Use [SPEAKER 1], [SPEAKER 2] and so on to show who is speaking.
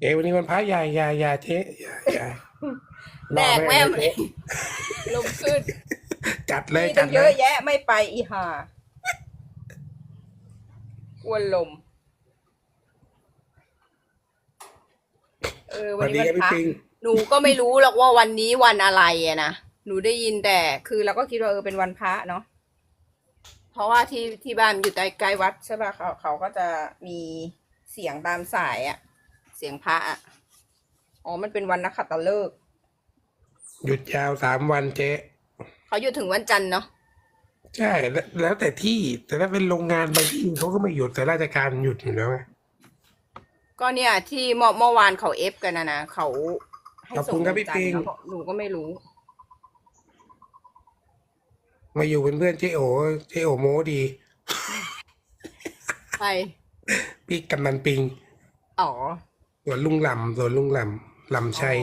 [SPEAKER 1] เอ๋วันนี้วันพระใหญ่ใหญ่ใหญ่เจ๊ใหญ่ใหญ่
[SPEAKER 2] แดกแม่ม
[SPEAKER 1] เจ๊
[SPEAKER 2] ลมขึ้น
[SPEAKER 1] จัดเลย
[SPEAKER 2] มี
[SPEAKER 1] จั
[SPEAKER 2] ตั้
[SPEAKER 1] ด
[SPEAKER 2] ง
[SPEAKER 1] เล
[SPEAKER 2] เยอะ
[SPEAKER 1] ย
[SPEAKER 2] แยะไม่ไปอีห่าอ้วนลม เออ
[SPEAKER 1] ส
[SPEAKER 2] วัน
[SPEAKER 1] วัสดี
[SPEAKER 2] นี้
[SPEAKER 1] ค
[SPEAKER 2] วั
[SPEAKER 1] รับ
[SPEAKER 2] น
[SPEAKER 1] พี่
[SPEAKER 2] พระ
[SPEAKER 1] ปิง
[SPEAKER 2] หนูก็ไม่รู้หรอกว่าวันนี้วันอะไรอะนะหนูได้ยินแต่คือเราก็คิดว่าเออเป็นวันพระเนาะเพราะว่าที่ที่บ้านอยู่ใกล้ใกล้วัดใช่ป่ะเขาเขาก็จะมีเสียงตามสายอะ เสียงพระอะอ๋อ มันเป็นวันนักขัตฤกษ์
[SPEAKER 1] หยุดยาวสามวันเจ๊
[SPEAKER 2] เขาอยู่ถึงวันจันทร์เนาะ
[SPEAKER 1] ใช่แล้วแล้วแต่ที่แต่ถ้าเป็นโรงงานบางที่เขาก็ไม่หยุดแต่ราชการหยุดอยู่แล้วไง
[SPEAKER 2] ก็เนี่ย ที่เมื่อเมื่อวานเขาเอฟกันนะนะเขาให้
[SPEAKER 1] ขอบ
[SPEAKER 2] ส่
[SPEAKER 1] คุ
[SPEAKER 2] ง
[SPEAKER 1] ณครับ
[SPEAKER 2] วัน
[SPEAKER 1] พี่
[SPEAKER 2] จันท
[SPEAKER 1] ปิง
[SPEAKER 2] ร์แล้วก็หนูก็ไม่รู้
[SPEAKER 1] มาอยู่เป็นเพื่อนเจ๊โอเจ๊โอโมดี
[SPEAKER 2] ไป
[SPEAKER 1] พี่กำนันปิง
[SPEAKER 2] อ๋อ
[SPEAKER 1] สวนลุงลำสว